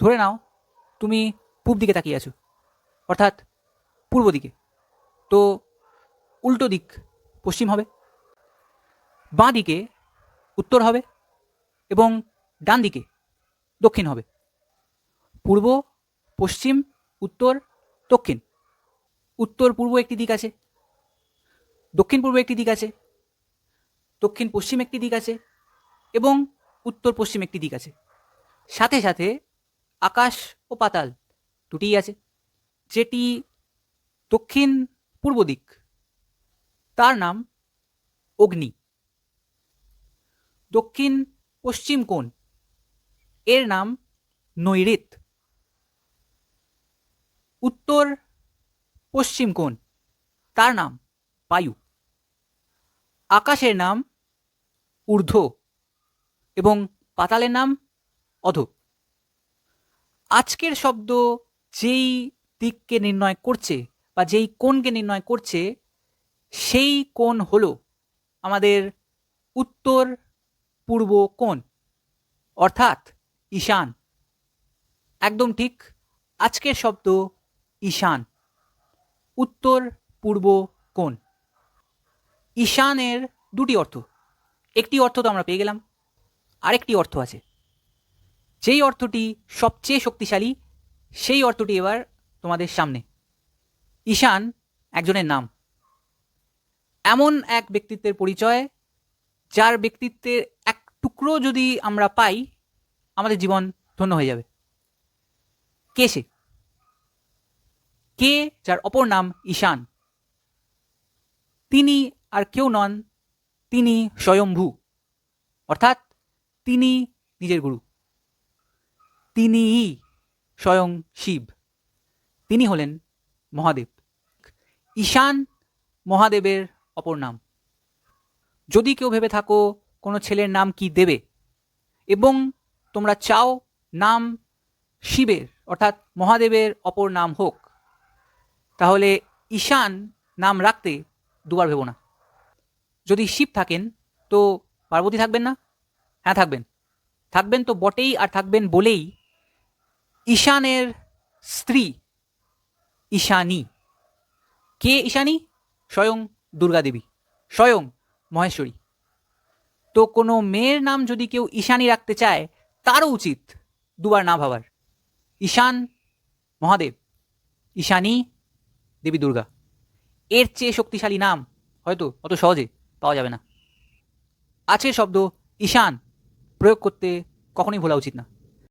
ধরে নাও, তুমি পূব দিকে তাকিয়ে আছো, অর্থাৎ পূর্ব দিকে। তো উল্টো দিক পশ্চিম হবে, বাঁ দিকে উত্তর হবে এবং ডান দিকে দক্ষিণ হবে। পূর্ব, পশ্চিম, উত্তর, দক্ষিণ। উত্তর পূর্ব একটি দিক আছে, দক্ষিণ পূর্ব একটি দিক আছে, দক্ষিণ পশ্চিম একটি দিক আছে এবং উত্তর পশ্চিম একটি দিক আছে। সাথে সাথে আকাশ ও পাতাল দুটিই আছে। যেটি দক্ষিণ পূর্ব দিক। তার নাম অগ্নি। দক্ষিণ পশ্চিম কোণ। এর নাম নৈরিত। উত্তর পশ্চিম কোণ। তার নাম বায়ু। আকাশের নাম ঊর্ধ্ব এবং পাতালের নাম অধ। আজকের শব্দ যেই দিককে নির্ণয় করছে বা যেই কোণকে নির্ণয় করছে, সেই কোণ হলো আমাদের উত্তর পূর্ব কোণ, অর্থাৎ ঈশান। একদম ঠিক আজকের শব্দ ঈশান, উত্তর পূর্ব কোণ। ঈশানের দুটি অর্থ, একটি অর্থ তো আমরা পেয়ে গেলাম, আরেকটি অর্থ আছে। যেই অর্থটি সবচেয়ে শক্তিশালী, সেই অর্থটি এবার তোমাদের সামনে। ঈশান একজনের নাম। এমন এক ব্যক্তিত্বের পরিচয়, যার ব্যক্তিত্বের এক টুকরো যদি আমরা পাই, আমাদের জীবন ধন্য হয়ে যাবে। কে সে? কে যার অপর নাম ঈশান? তিনি আর কেউ নন, তিনি স্বয়ম্ভু, অর্থাৎ তিনি নিজের গুরু। তিনিই স্বয়ং শিব। তিনি হলেন মহাদেব। ঈশান মহাদেবের অপর নাম। যদি কেউ ভেবে থাকো কোনো ছেলের নাম কি দেবে, এবং তোমরা চাও নাম শিবের, অর্থাৎ মহাদেবের অপর নাম হোক, তাহলে ঈশান নাম রাখতে দুবার ভেবো না। যদি শিব থাকেন, তো পার্বতী থাকবেন না? হ্যাঁ থাকবেন। থাকবেন তো বটেই, আর থাকবেন বলেই ঈশানের স্ত্রী ঈশানী। কে ঈশানী? স্বয়ং দুর্গা দেবী স্বয়ং মহেশ্বরী। তো কোনো মেয়ের নাম যদি কেউ ঈশানী রাখতে চায়, তারও উচিত দুবার না ভাবার। ঈশান মহাদেব, ঈশানী দেবী দুর্গা। এর চেয়ে শক্তিশালী নাম হয়তো অত সহজে পাওয়া যাবে না। আছে শব্দ ঈশান, প্রয়োগ করতে কখনোই ভোলা উচিত না।